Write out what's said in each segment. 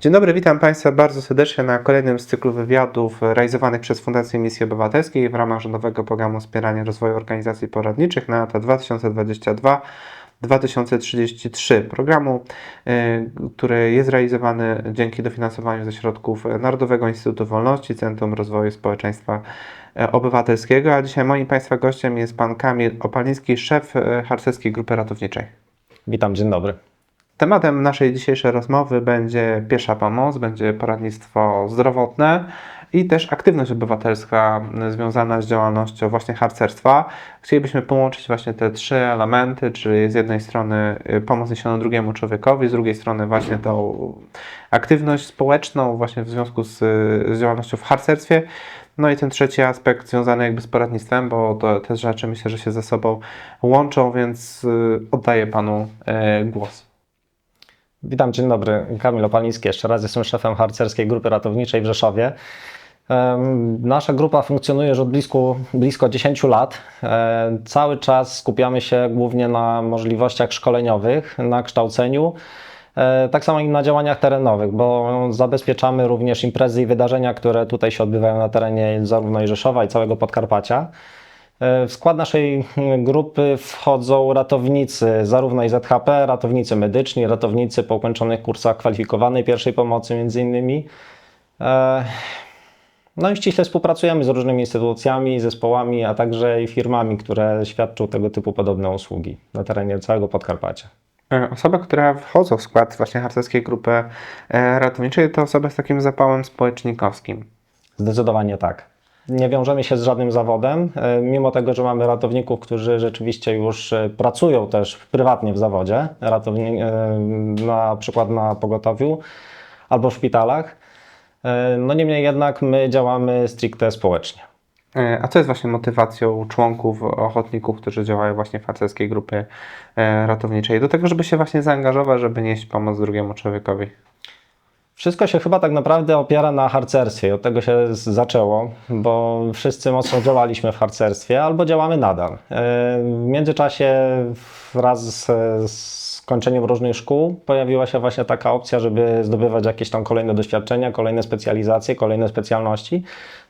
Dzień dobry, witam Państwa bardzo serdecznie na kolejnym z cyklu wywiadów realizowanych przez Fundację Misji Obywatelskiej w ramach rządowego programu wspierania rozwoju organizacji poradniczych na lata 2022-2033. Programu, y, który jest realizowany dzięki dofinansowaniu ze środków Narodowego Instytutu Wolności, Centrum Rozwoju Społeczeństwa e, Obywatelskiego. A dzisiaj moim Państwa gościem jest Pan Kamil Opaliński, szef e, Harcerskiej Grupy Ratowniczej. Witam, dzień dobry. Tematem naszej dzisiejszej rozmowy będzie pierwsza pomoc, będzie poradnictwo zdrowotne i też aktywność obywatelska związana z działalnością właśnie harcerstwa. Chcielibyśmy połączyć właśnie te trzy elementy, czyli z jednej strony y, pomoc niesioną drugiemu człowiekowi, z drugiej strony właśnie tą aktywność społeczną właśnie w związku z, z działalnością w harcerstwie. No i ten trzeci aspekt związany jakby z poradnictwem, bo to, te rzeczy myślę, że się ze sobą łączą, więc y, oddaję Panu y, głos. Witam, dzień dobry. Kamil Opaliński, jeszcze raz jestem szefem harcerskiej grupy ratowniczej w Rzeszowie. Nasza grupa funkcjonuje już od blisko, blisko 10 lat. E, Cały czas skupiamy się głównie na możliwościach szkoleniowych, na kształceniu, e, tak samo i na działaniach terenowych, bo zabezpieczamy również imprezy i wydarzenia, które tutaj się odbywają na terenie zarówno i Rzeszowa, i całego Podkarpacia. E, W skład naszej grupy wchodzą ratownicy, zarówno i ZHP, ratownicy medyczni, ratownicy po ukończonych kursach kwalifikowanej pierwszej pomocy między innymi. E, No i ściśle współpracujemy z różnymi instytucjami, zespołami, a także i firmami, które świadczą tego typu podobne usługi na terenie całego Podkarpacia. E, Osoby, które wchodzą w skład właśnie harcerskiej grupy ratowniczej, to osoby z takim zapałem społecznikowskim. Zdecydowanie tak. Nie wiążemy się z żadnym zawodem, e, mimo tego, że mamy ratowników, którzy rzeczywiście już e, pracują też prywatnie w zawodzie, e, na przykład na pogotowiu albo w szpitalach. No niemniej jednak my działamy stricte społecznie. A co jest właśnie motywacją członków, ochotników, którzy działają właśnie w harcerskiej grupie e, ratowniczej do tego, żeby się właśnie zaangażować, żeby nieść pomoc drugiemu człowiekowi? Wszystko się chyba tak naprawdę opiera na harcerstwie. Od tego się zaczęło, bo wszyscy mocno działaliśmy w harcerstwie albo działamy nadal. E, W międzyczasie wraz z, skończeniem różnych szkół pojawiła się właśnie taka opcja, żeby zdobywać jakieś tam kolejne doświadczenia, kolejne specjalizacje, kolejne specjalności.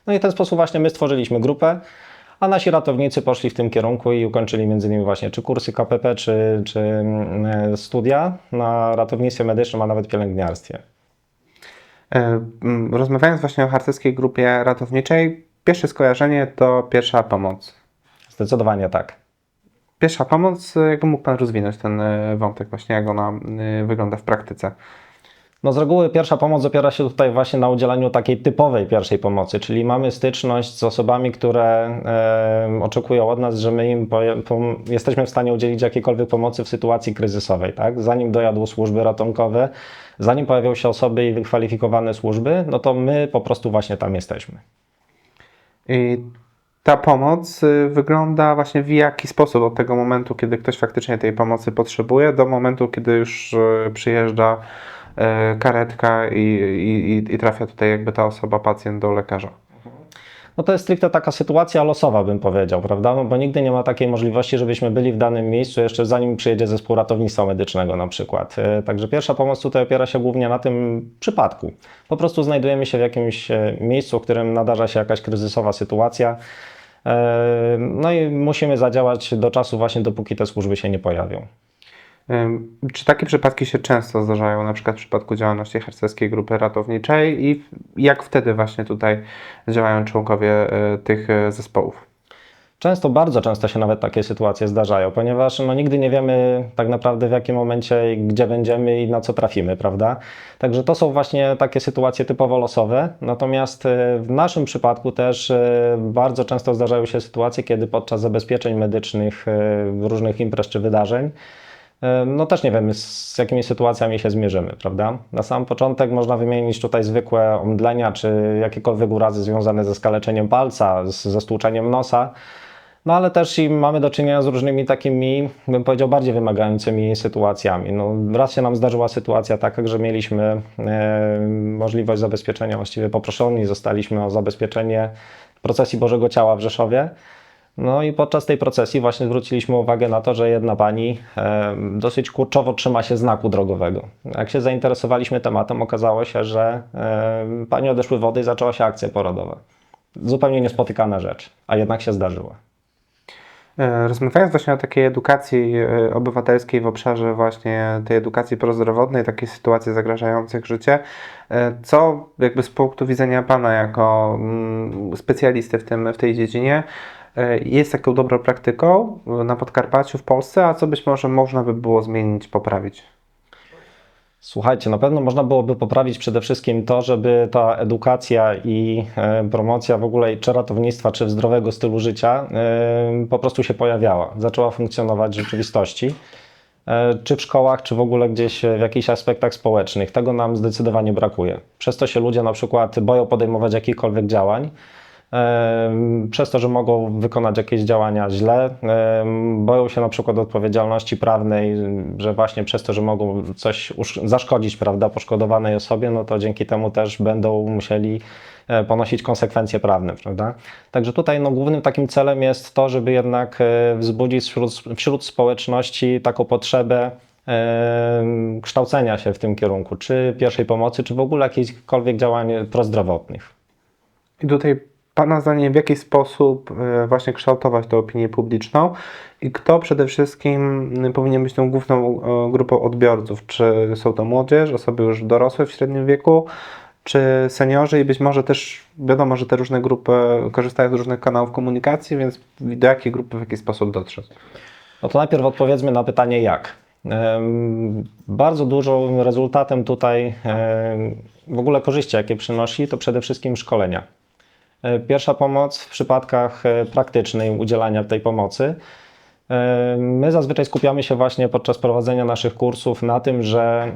No i w ten sposób właśnie my stworzyliśmy grupę, a nasi ratownicy poszli w tym kierunku i ukończyli między innymi właśnie czy kursy KPP, czy, czy mm, studia na ratownictwie medycznym, a nawet pielęgniarstwie. E, Rozmawiając właśnie o harcerskiej grupie ratowniczej, pierwsze skojarzenie to pierwsza pomoc. Zdecydowanie tak. Pierwsza pomoc, e, jakby mógł Pan rozwinąć ten e, wątek właśnie, jak ona wygląda w praktyce? No z reguły pierwsza pomoc opiera się tutaj właśnie na udzielaniu takiej typowej pierwszej pomocy, czyli mamy styczność z osobami, które e, oczekują od nas, że my im poje- pom- jesteśmy w stanie udzielić jakiejkolwiek pomocy w sytuacji kryzysowej, tak? Zanim dojadą służby ratunkowe, zanim pojawią się osoby i wykwalifikowane służby, no to my po prostu właśnie tam jesteśmy. I ta pomoc y, wygląda właśnie w jaki sposób od tego momentu, kiedy ktoś faktycznie tej pomocy potrzebuje, do momentu, kiedy już y, przyjeżdża y, karetka i, i, i- i trafia tutaj jakby ta osoba, pacjent do lekarza. No to jest stricte taka sytuacja losowa, bym powiedział, prawda? No bo nigdy nie ma takiej możliwości, żebyśmy byli w danym miejscu jeszcze zanim przyjedzie zespół ratownictwa medycznego na przykład. E, Także pierwsza pomoc tutaj opiera się głównie na tym przypadku. Po prostu znajdujemy się w jakimś e, miejscu, w którym nadarza się jakaś kryzysowa sytuacja. E, No i musimy zadziałać do czasu właśnie, dopóki te służby się nie pojawią. Czy takie przypadki się często zdarzają, na przykład w przypadku działalności harcerskiej grupy ratowniczej i jak wtedy właśnie tutaj działają członkowie y, tych y, zespołów? Często, bardzo często się nawet takie sytuacje zdarzają, ponieważ no, nigdy nie wiemy tak naprawdę w jakim momencie, gdzie będziemy i na co trafimy, prawda? Także to są właśnie takie sytuacje typowo losowe. Natomiast e, w naszym przypadku też e, bardzo często zdarzają się sytuacje, kiedy podczas zabezpieczeń medycznych e, różnych imprez czy wydarzeń E, no też nie wiemy, z jakimi sytuacjami się zmierzymy, prawda? Na sam początek można wymienić tutaj zwykłe omdlenia, czy jakiekolwiek urazy związane ze skaleczeniem palca, z, ze stłuczeniem nosa, no ale też i mamy do czynienia z różnymi takimi, bym powiedział, bardziej wymagającymi sytuacjami. No, raz się nam zdarzyła sytuacja taka, że mieliśmy e, możliwość zabezpieczenia, właściwie poproszeni zostaliśmy o zabezpieczenie procesji Bożego Ciała w Rzeszowie. No i podczas tej procesji właśnie zwróciliśmy uwagę na to, że jedna pani dosyć kurczowo trzyma się znaku drogowego. Jak się zainteresowaliśmy tematem, okazało się, że pani odeszły wody i zaczęła się akcja porodowa. Zupełnie niespotykana rzecz, a jednak się zdarzyła. E, Rozmawiając właśnie o takiej edukacji e, obywatelskiej w obszarze właśnie tej edukacji prozdrowotnej, takich sytuacji zagrażających życie, e, co jakby z punktu widzenia Pana jako mm, specjalisty w, tym, w tej dziedzinie jest taką dobrą praktyką e, na Podkarpaciu, w Polsce, a co być może można by było zmienić, poprawić? Słuchajcie, na pewno można byłoby poprawić przede wszystkim to, żeby ta edukacja i e, promocja w ogóle czy ratownictwa, czy zdrowego stylu życia e, po prostu się pojawiała, zaczęła funkcjonować w rzeczywistości. E, Czy w szkołach, czy w ogóle gdzieś w jakichś aspektach społecznych. Tego nam zdecydowanie brakuje. Przez to się ludzie na przykład boją podejmować jakichkolwiek działań. Przez to, że mogą wykonać jakieś działania źle, boją się na przykład odpowiedzialności prawnej, że właśnie przez to, że mogą coś zaszkodzić, prawda, poszkodowanej osobie, no to dzięki temu też będą musieli e, ponosić konsekwencje prawne, prawda. Także tutaj no, głównym takim celem jest to, żeby jednak e, wzbudzić wśród, wśród społeczności taką potrzebę kształcenia się w tym kierunku, czy pierwszej pomocy, czy w ogóle jakichkolwiek działań prozdrowotnych. I tutaj Pana zdaniem w jaki sposób e, właśnie kształtować tę opinię publiczną i kto przede wszystkim powinien być tą główną e, grupą odbiorców? Czy są to młodzież, osoby już dorosłe w średnim wieku, czy seniorzy i być może też wiadomo, że te różne grupy korzystają z różnych kanałów komunikacji, więc do jakiej grupy w jaki sposób dotrzeć? No to najpierw odpowiedzmy na pytanie jak. Bardzo dużym rezultatem tutaj w ogóle korzyści, jakie przynosi, to przede wszystkim szkolenia. E, Pierwsza pomoc w przypadkach e, praktycznej udzielania tej pomocy. E, My zazwyczaj skupiamy się właśnie podczas prowadzenia naszych kursów na tym, że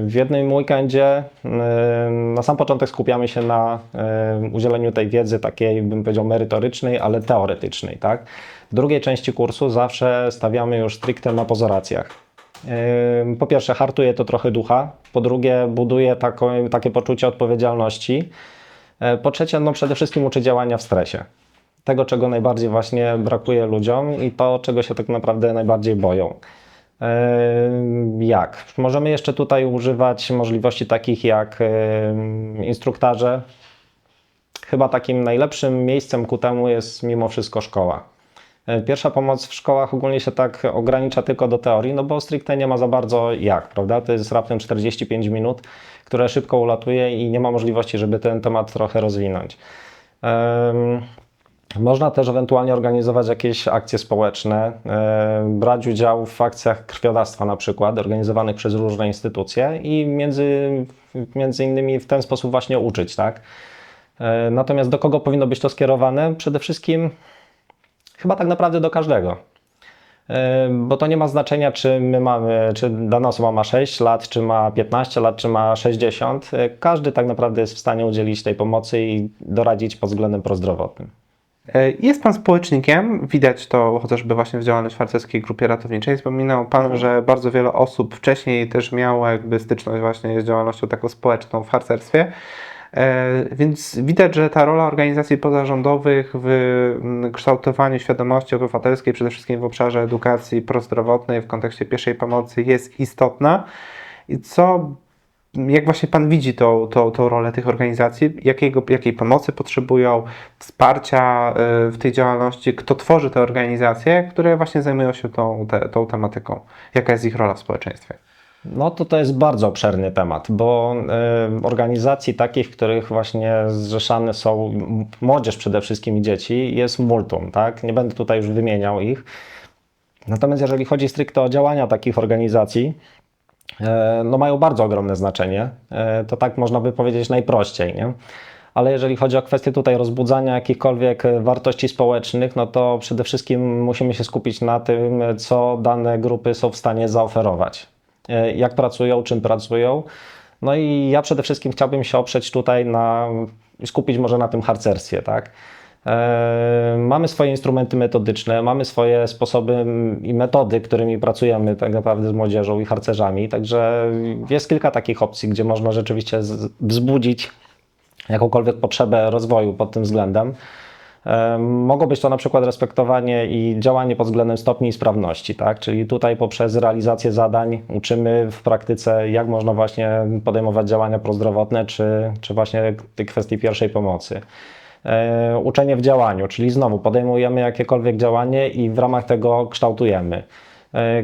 w jednym weekendzie na sam początek skupiamy się na udzieleniu tej wiedzy takiej, bym powiedział, merytorycznej, ale teoretycznej. Tak? W drugiej części kursu zawsze stawiamy już stricte na pozoracjach. Po pierwsze, hartuje to trochę ducha, po drugie, buduje takie poczucie odpowiedzialności. E, Po trzecie, no przede wszystkim uczy działania w stresie. Tego, czego najbardziej właśnie brakuje ludziom i to, czego się tak naprawdę najbardziej boją. Ym, Jak? Możemy jeszcze tutaj używać możliwości takich jak ym, instruktaże. Chyba takim najlepszym miejscem ku temu jest mimo wszystko szkoła. E, Pierwsza pomoc w szkołach ogólnie się tak ogranicza tylko do teorii, no bo stricte nie ma za bardzo jak, prawda? To jest raptem 45 minut, które szybko ulatuje i nie ma możliwości, żeby ten temat trochę rozwinąć. Em, Można też ewentualnie organizować jakieś akcje społeczne, e, brać udział w akcjach krwiodawstwa na przykład, organizowanych przez różne instytucje i między, między innymi w ten sposób właśnie uczyć, tak? E, Natomiast do kogo powinno być to skierowane? Przede wszystkim Chyba tak naprawdę do każdego. Bo to nie ma znaczenia, czy my mamy, czy dana osoba ma 6 lat, czy ma 15 lat, czy ma 60. E, Każdy tak naprawdę jest w stanie udzielić tej pomocy i doradzić pod względem prozdrowotnym. E, Jest Pan społecznikiem, widać to chociażby właśnie w działalności w harcerskiej grupie ratowniczej. Wspominał Pan, że bardzo wiele osób wcześniej też miało jakby styczność właśnie z działalnością taką społeczną w harcerstwie. E, Więc widać, że ta rola organizacji pozarządowych w kształtowaniu świadomości obywatelskiej, przede wszystkim w obszarze edukacji prozdrowotnej w kontekście pierwszej pomocy jest istotna. I co jak właśnie Pan widzi tą, tą, tą rolę tych organizacji? Jakiego, jakiej pomocy potrzebują, wsparcia y, w tej działalności? Kto tworzy te organizacje, które właśnie zajmują się tą, te, tą tematyką? Jaka jest ich rola w społeczeństwie? No to to jest bardzo obszerny temat, bo y, organizacji takich, w których właśnie zrzeszane są młodzież przede wszystkim i dzieci, jest multum, tak? Nie będę tutaj już wymieniał ich. Natomiast jeżeli chodzi stricte o działania takich organizacji, e, no mają bardzo ogromne znaczenie. E, To tak można by powiedzieć najprościej, nie? Ale jeżeli chodzi o kwestię tutaj rozbudzania jakichkolwiek e, wartości społecznych, no to przede wszystkim musimy się skupić na tym, co dane grupy są w stanie zaoferować. E, Jak pracują, czym pracują. No i ja przede wszystkim chciałbym się oprzeć tutaj na, skupić może na tym harcerstwie, tak? E, Mamy swoje instrumenty metodyczne, mamy swoje sposoby i metody, którymi pracujemy tak naprawdę z młodzieżą i harcerzami, także jest kilka takich opcji, gdzie można rzeczywiście wzbudzić jakąkolwiek potrzebę rozwoju pod tym względem. Mogą być to na przykład respektowanie i działanie pod względem stopni sprawności, tak? Czyli tutaj poprzez realizację zadań uczymy w praktyce, jak można właśnie podejmować działania prozdrowotne, czy, czy właśnie tej kwestii pierwszej pomocy. Uczenie w działaniu, czyli znowu podejmujemy jakiekolwiek działanie i w ramach tego kształtujemy.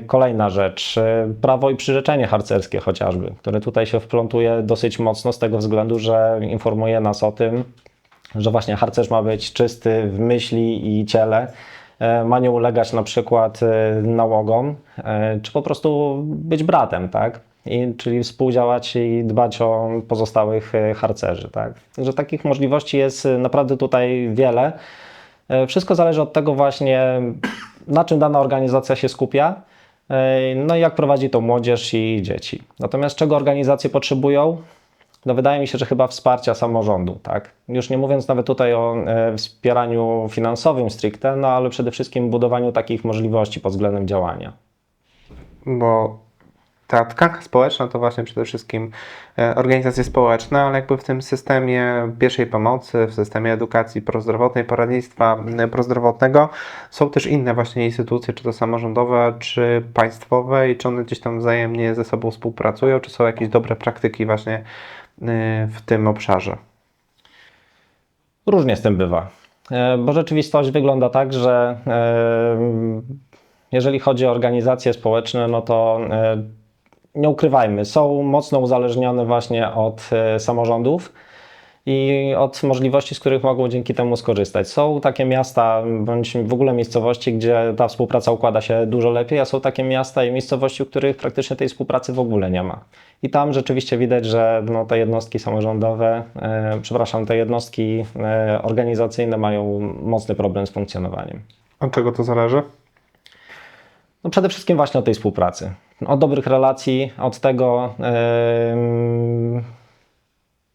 Kolejna rzecz, e, prawo i przyrzeczenie harcerskie chociażby, które tutaj się wplątuje dosyć mocno z tego względu, że informuje nas o tym, że właśnie harcerz ma być czysty w myśli i ciele, e, ma nie ulegać na przykład e, nałogom, e, czy po prostu być bratem, tak? I, czyli współdziałać i dbać o pozostałych harcerzy, tak? Że takich możliwości jest naprawdę tutaj wiele. Wszystko zależy od tego właśnie, na czym dana organizacja się skupia, no i jak prowadzi to młodzież i dzieci. Natomiast czego organizacje potrzebują? No wydaje mi się, że chyba wsparcia samorządu, tak? Już nie mówiąc nawet tutaj o e, wspieraniu finansowym stricte, no ale przede wszystkim budowaniu takich możliwości pod względem działania. bo ta tkanka społeczna to właśnie przede wszystkim e, organizacje społeczne, ale jakby w tym systemie pierwszej pomocy, w systemie edukacji prozdrowotnej, poradnictwa m, prozdrowotnego są też inne właśnie instytucje, czy to samorządowe, czy państwowe i czy one gdzieś tam wzajemnie ze sobą współpracują, czy są jakieś dobre praktyki właśnie y, w tym obszarze. Różnie z tym bywa, E, bo rzeczywistość wygląda tak, że e, jeżeli chodzi o organizacje społeczne, no to e, nie ukrywajmy, są mocno uzależnione właśnie od e, samorządów i od możliwości, z których mogą dzięki temu skorzystać. Są takie miasta bądź w ogóle miejscowości, gdzie ta współpraca układa się dużo lepiej, a są takie miasta i miejscowości, w których praktycznie tej współpracy w ogóle nie ma. I tam rzeczywiście widać, że no, te jednostki samorządowe, e, przepraszam, te jednostki e, organizacyjne mają mocny problem z funkcjonowaniem. Od czego to zależy? No przede wszystkim właśnie od tej współpracy. Od dobrych relacji, od tego,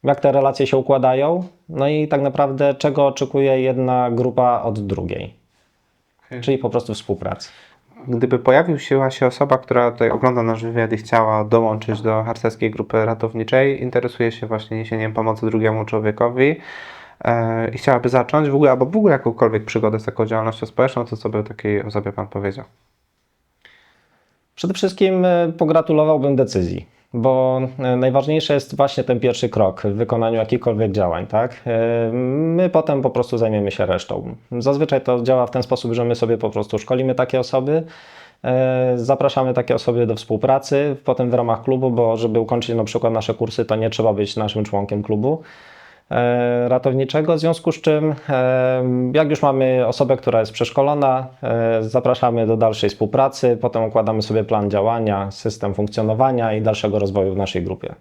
jak te relacje się układają, no i tak naprawdę czego oczekuje jedna grupa od drugiej, czyli po prostu współpracy. Gdyby pojawiła się osoba, która tutaj ogląda nasz wywiad i chciała dołączyć do harcerskiej grupy ratowniczej, interesuje się właśnie niesieniem pomocy drugiemu człowiekowi e, i chciałaby zacząć w ogóle, albo w ogóle jakąkolwiek przygodę z taką działalnością społeczną, to co by takiej osobie Pan powiedział? Przede wszystkim e, pogratulowałbym decyzji, bo e, najważniejszy jest właśnie ten pierwszy krok w wykonaniu jakichkolwiek działań, tak? E, My potem po prostu zajmiemy się resztą. Zazwyczaj to działa w ten sposób, że my sobie po prostu szkolimy takie osoby, zapraszamy takie osoby do współpracy, potem w ramach klubu, bo żeby ukończyć na przykład nasze kursy, to nie trzeba być naszym członkiem klubu ratowniczego, w związku z czym e, jak już mamy osobę, która jest przeszkolona, e, zapraszamy do dalszej współpracy, potem układamy sobie plan działania, system funkcjonowania i dalszego rozwoju w naszej grupie.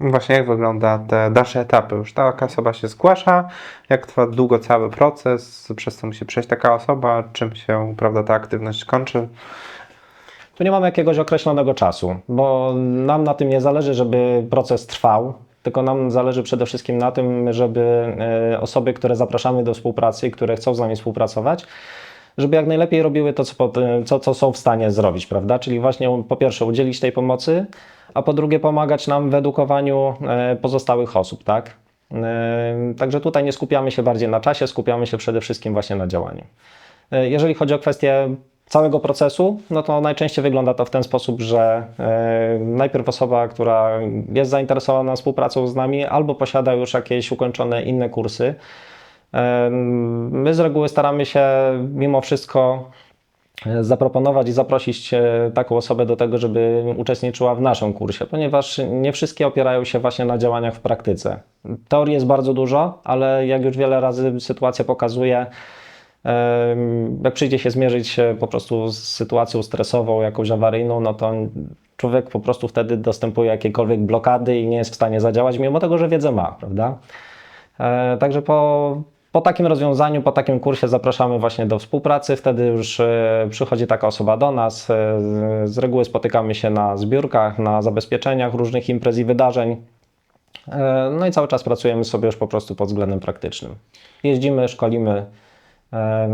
Właśnie jak wygląda te dalsze etapy? Już taka osoba się zgłasza, jak trwa długo cały proces, przez co musi przejść taka osoba, czym się prawda, ta aktywność kończy? Tu nie mamy jakiegoś określonego czasu, bo nam na tym nie zależy, żeby proces trwał, tylko nam zależy przede wszystkim na tym, żeby e, osoby, które zapraszamy do współpracy które chcą z nami współpracować, żeby jak najlepiej robiły to, co, po- co, co są w stanie zrobić, prawda? Czyli właśnie po pierwsze udzielić tej pomocy, a po drugie pomagać nam w edukowaniu e, pozostałych osób, tak? E, Także tutaj nie skupiamy się bardziej na czasie, skupiamy się przede wszystkim właśnie na działaniu. E, Jeżeli chodzi o kwestię całego procesu, no to najczęściej wygląda to w ten sposób, że e, najpierw osoba, która jest zainteresowana współpracą z nami, albo posiada już jakieś ukończone inne kursy. E, My z reguły staramy się mimo wszystko e, zaproponować i zaprosić taką osobę do tego, żeby uczestniczyła w naszym kursie, ponieważ nie wszystkie opierają się właśnie na działaniach w praktyce. Teorii jest bardzo dużo, ale jak już wiele razy sytuacja pokazuje, jak przyjdzie się zmierzyć po prostu z sytuacją stresową, jakąś awaryjną, no to człowiek po prostu wtedy dostępuje jakiejkolwiek blokady i nie jest w stanie zadziałać, mimo tego, że wiedzę ma, prawda? E, Także po, po takim rozwiązaniu, po takim kursie zapraszamy właśnie do współpracy. Wtedy już e, przychodzi taka osoba do nas. E, z- reguły spotykamy się na zbiórkach, na zabezpieczeniach różnych imprez i wydarzeń. No i cały czas pracujemy sobie już po prostu pod względem praktycznym. Jeździmy, szkolimy.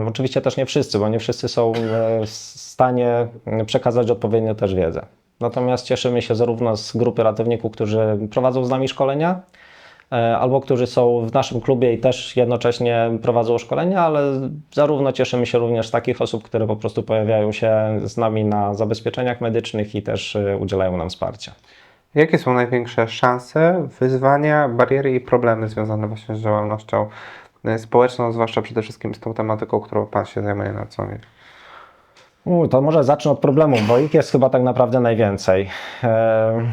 Oczywiście też nie wszyscy, bo nie wszyscy są e, w stanie przekazać odpowiednio też wiedzę. Natomiast cieszymy się zarówno z grupy ratowników, którzy prowadzą z nami szkolenia, e, albo którzy są w naszym klubie i też jednocześnie prowadzą szkolenia, ale zarówno cieszymy się również z takich osób, które po prostu pojawiają się z nami na zabezpieczeniach medycznych i też e, udzielają nam wsparcia. Jakie są największe szanse, wyzwania, bariery i problemy związane właśnie z działalnością społeczną, zwłaszcza przede wszystkim z tą tematyką, którą Pan się zajmuje na co dzień? To może zacznę od problemów, bo ich jest chyba tak naprawdę najwięcej. E,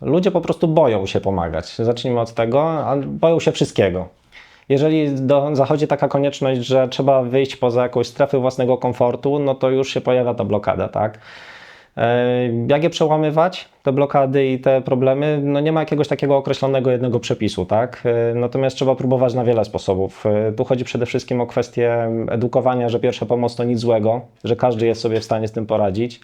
ludzie po prostu boją się pomagać. Zacznijmy od tego, a boją się wszystkiego. Jeżeli do, zachodzi taka konieczność, że trzeba wyjść poza jakąś strefę własnego komfortu, no to już się pojawia ta blokada, tak? E, Jak je przełamywać, te blokady i te problemy? No nie ma jakiegoś takiego określonego jednego przepisu, tak? E, Natomiast trzeba próbować na wiele sposobów. E, Tu chodzi przede wszystkim o kwestię edukowania, że pierwsza pomoc to nic złego, że każdy jest sobie w stanie z tym poradzić.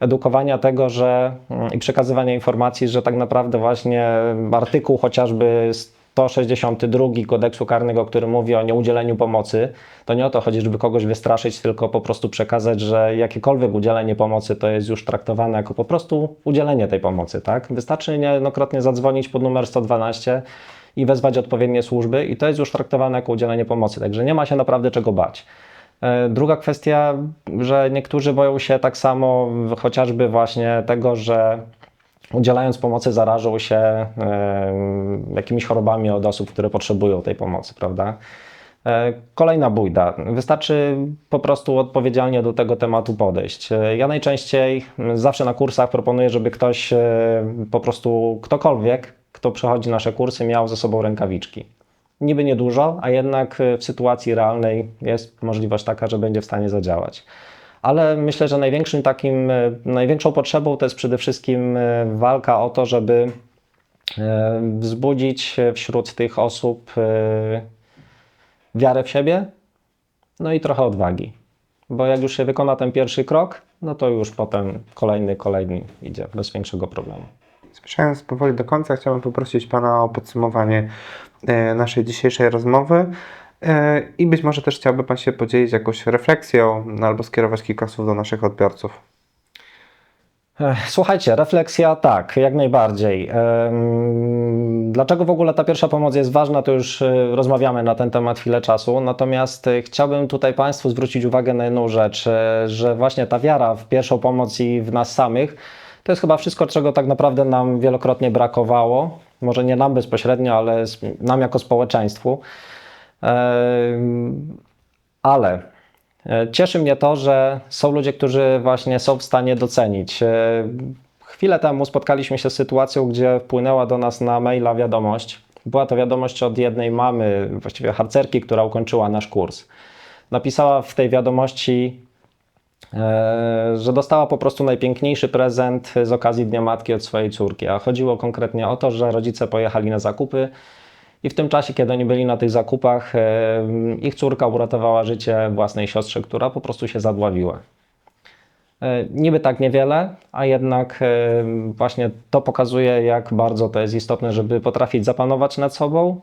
Edukowania tego, że mm, i przekazywania informacji, że tak naprawdę właśnie artykuł chociażby 162 kodeksu karnego, który mówi o nieudzieleniu pomocy, to nie o to chodzi, żeby kogoś wystraszyć, tylko po prostu przekazać, że jakiekolwiek udzielenie pomocy to jest już traktowane jako po prostu udzielenie tej pomocy. Tak? Wystarczy niejednokrotnie zadzwonić pod numer 112 i wezwać odpowiednie służby i to jest już traktowane jako udzielenie pomocy, także nie ma się naprawdę czego bać. E, Druga kwestia, że niektórzy boją się tak samo chociażby właśnie tego, że udzielając pomocy zarażą się e, jakimiś chorobami od osób, które potrzebują tej pomocy, prawda? E, Kolejna bójda. Wystarczy po prostu odpowiedzialnie do tego tematu podejść. E, Ja najczęściej zawsze na kursach proponuję, żeby ktoś po prostu, ktokolwiek, kto przechodzi nasze kursy, miał ze sobą rękawiczki. Niby niedużo, a jednak w sytuacji realnej jest możliwość taka, że będzie w stanie zadziałać. Ale myślę, że największym takim, e, największą potrzebą to jest przede wszystkim e, walka o to, żeby e, wzbudzić wśród tych osób wiarę w siebie, no i trochę odwagi. Bo jak już się wykona ten pierwszy krok, no to już potem kolejny, kolejny idzie bez większego problemu. Zmierzając powoli do końca, chciałbym poprosić Pana o podsumowanie naszej dzisiejszej rozmowy i być może też chciałby Pan się podzielić jakąś refleksją no, albo skierować kilka słów do naszych odbiorców. Ech, Słuchajcie, refleksja tak, jak najbardziej. Em, Dlaczego w ogóle ta pierwsza pomoc jest ważna, to już e, rozmawiamy na ten temat chwilę czasu. Natomiast e, chciałbym tutaj Państwu zwrócić uwagę na jedną rzecz, e, że właśnie ta wiara w pierwszą pomoc i w nas samych to jest chyba wszystko, czego tak naprawdę nam wielokrotnie brakowało. Może nie nam bezpośrednio, ale nam jako społeczeństwu. Ale E, Cieszy mnie to, że są ludzie, którzy właśnie są w stanie docenić. E, Chwilę temu spotkaliśmy się z sytuacją, gdzie wpłynęła do nas na maila wiadomość. Była to wiadomość od jednej mamy, właściwie harcerki, która ukończyła nasz kurs. Napisała w tej wiadomości, e, że dostała po prostu najpiękniejszy prezent z okazji Dnia Matki od swojej córki. A chodziło konkretnie o to, że rodzice pojechali na zakupy i w tym czasie, kiedy oni byli na tych zakupach, e, ich córka uratowała życie własnej siostrze, która po prostu się zadławiła. E, Niby tak niewiele, a jednak e, właśnie to pokazuje, jak bardzo to jest istotne, żeby potrafić zapanować nad sobą,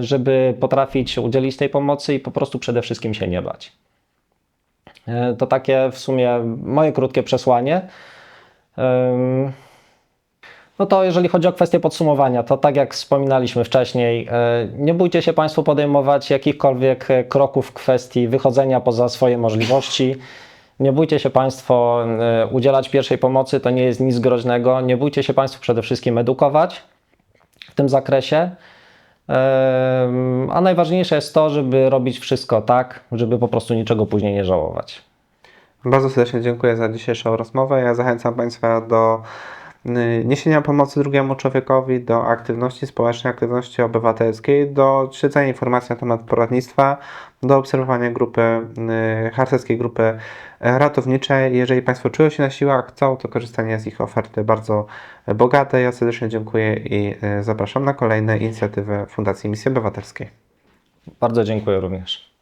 żeby potrafić udzielić tej pomocy i po prostu przede wszystkim się nie bać. To takie w sumie moje krótkie przesłanie. No to jeżeli chodzi o kwestię podsumowania, to tak jak wspominaliśmy wcześniej, e, nie bójcie się Państwo podejmować jakichkolwiek e, kroków w kwestii wychodzenia poza swoje możliwości. Nie bójcie się Państwo e, udzielać pierwszej pomocy, to nie jest nic groźnego. Nie bójcie się Państwo przede wszystkim edukować w tym zakresie. A najważniejsze jest to, żeby robić wszystko tak, żeby po prostu niczego później nie żałować. Bardzo serdecznie dziękuję za dzisiejszą rozmowę. Ja zachęcam Państwa do niesienia pomocy drugiemu człowiekowi, do aktywności społecznej, aktywności obywatelskiej, do śledzenia informacji na temat poradnictwa, do obserwowania grupy, y, harcerskiej grupy y, ratowniczej. Jeżeli Państwo czują się na siłach, chcą, to korzystanie z ich oferty bardzo bogate. Ja serdecznie dziękuję i y, zapraszam na kolejne inicjatywy Fundacji Misji Obywatelskiej. Bardzo dziękuję również.